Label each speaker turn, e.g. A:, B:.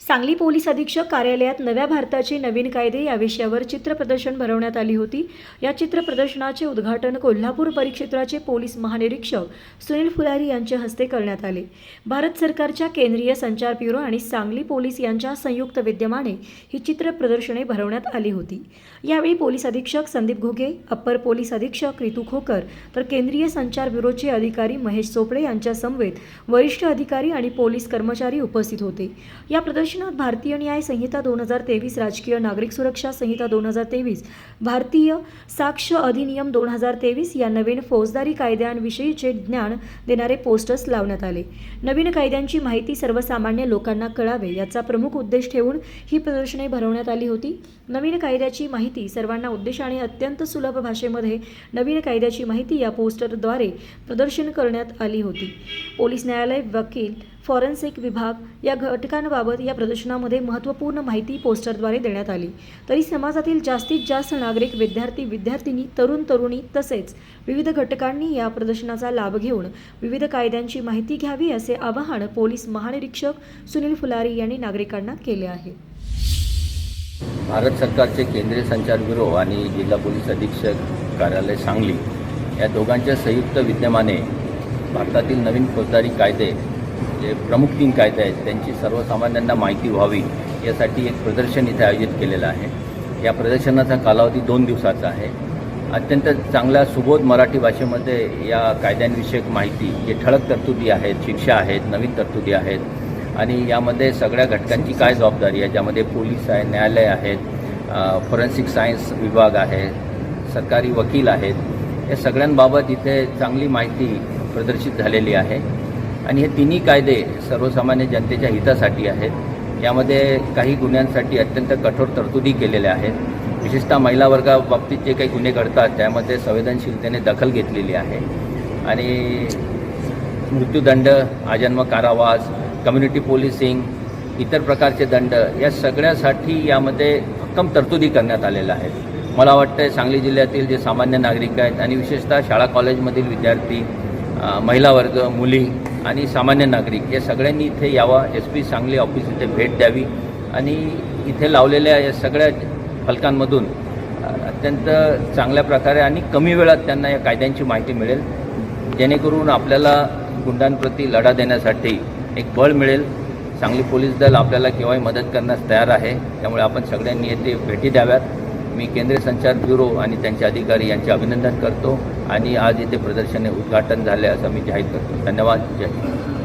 A: Sangli police अधीक्षक कार्यालयात नव्या भारताचे नवीन कायदे या विषयावर चित्र प्रदर्शन भरवण्यात आली होती. या चित्र प्रदर्शनाचे उद्घाटन कोल्हापूर परिक्षेत्राचे पोलीस महानिरीक्षक सुनील फुलारी यांच्या हस्ते करण्यात आले. भारत सरकारच्या केंद्रीय संचार ब्युरो आणि सांगली पोलीस यांच्या संयुक्त विद्यमाने ही चित्र प्रदर्शने भरवण्यात आली होती. यावेळी पोलीस अधीक्षक संदीप घोगे अप्पर पोलीस अधीक्षक रितू खोकर तर केंद्रीय संचार ब्युरोचे अधिकारी महेश चोपडे यांच्या समवेत वरिष्ठ अधिकारी आणि पोलीस कर्मचारी उपस्थित होते. या प्रदर्शनात भारतीय न्याय संहिता दोन हजार तेवीस राजकीय नागरिक सुरक्षा संहिता दोन हजार तेवीस भारतीय साक्ष अधिनियम दोन हजार तेवीस या नवीन फौजदारी कायद्यांविषयीचे ज्ञान देणारे पोस्टर्स लावण्यात आले. नवीन कायद्यांची माहिती सर्वसामान्य लोकांना कळावे याचा प्रमुख उद्देश ठेवून ही प्रदर्शने भरवण्यात आली होती. नवीन कायद्याची माहिती सर्वांना उद्देशाने अत्यंत सुलभ भाषेमध्ये नवीन कायद्याची माहिती या पोस्टरद्वारे प्रदर्शन करण्यात आली होती. पोलीस न्यायालय वकील फॉरेन्सिक विभाग या घटकांबाबत या प्रदर्शनामध्ये महत्त्वपूर्ण माहिती पोस्टरद्वारे देण्यात आली. तरी समाजातील जास्तीत जास्त नागरिक विद्यार्थी विद्यार्थिनी तरुण तरुणी तसेच विविध घटकांनी या प्रदर्शनाचा लाभ घेऊन विविध कायद्यांची माहिती घ्यावी असे आवाहन पोलीस महानिरीक्षक सुनील फुलारी यांनी नागरिकांना केले आहे.
B: भारत सरकारचे केंद्रीय संचार ब्युरो आणि जिल्हा पोलीस अधीक्षक कार्यालय सांगली या दोघांच्या संयुक्त विद्यमाने भारतातील नवीन फौजदारी कायदे जे प्रमुख तीन कायदे आहेत त्यांची सर्वसामान्यांना माहिती व्हावी यासाठी एक प्रदर्शन इथे आयोजित केलेलं आहे. या प्रदर्शनाचा कालावधी दोन दिवसाचा आहे. अत्यंत चांगल्या सुबोध मराठी भाषेमध्ये या कायद्यांविषयक माहिती जे ठळक तरतुदी आहेत शिक्षा आहेत नवीन तरतुदी आहेत आणि यामध्ये सगळ्या घटकांची काय जबाबदारी आहे ज्यामध्ये पोलीस आहे न्यायालय आहेत फॉरेन्सिक सायन्स विभाग आहे सरकारी वकील आहेत या सगळ्यांबाबत इथे चांगली माहिती प्रदर्शित झालेली आहे. आणि हे तिन्ही कायदे सर्वसामान्य जनतेच्या हितासाठी आहेत. यामध्ये काही गुन्ह्यांसाठी अत्यंत कठोर तरतुदी केलेल्या आहेत. विशेषतः महिला वर्गाबाबतीत जे काही गुन्हे घडतात त्यामध्ये संवेदनशीलतेने दखल घेतलेली आहे. आणि मृत्यूदंड आजन्म कारावास कम्युनिटी पोलिसिंग इतर प्रकारचे दंड या सगळ्यासाठी यामध्ये भक्कम तरतुदी करण्यात आलेल्या आहेत. मला वाटतं सांगली जिल्ह्यातील जे सामान्य नागरिक आहेत आणि विशेषतः शाळा कॉलेजमधील विद्यार्थी महिला वर्ग मुली आणि सामान्य नागरिक या सगळ्यांनी इथे यावा. एस पी सांगली ऑफिस इथे भेट द्यावी. आणि इथे लावलेल्या या सगळ्या फलकांमधून अत्यंत चांगल्या प्रकारे आणि कमी वेळात त्यांना या कायद्यांची माहिती मिळेल. जेणेकरून आपल्याला गुंडांप्रती लढा देण्यासाठी एक बळ मिळेल. सांगली पोलीस दल आपल्याला केव्हाही मदत करण्यास तयार आहे. त्यामुळे आपण सगळ्यांनी येथे भेटी द्याव्यात. मी केंद्रीय संचार ब्युरो आणि त्यांचे अधिकारी यांचे अभिनंदन करतो आणि आज इथे प्रदर्शने उद्घाटन झाले असं मी जाहीर करतो. धन्यवाद. जय हिंद.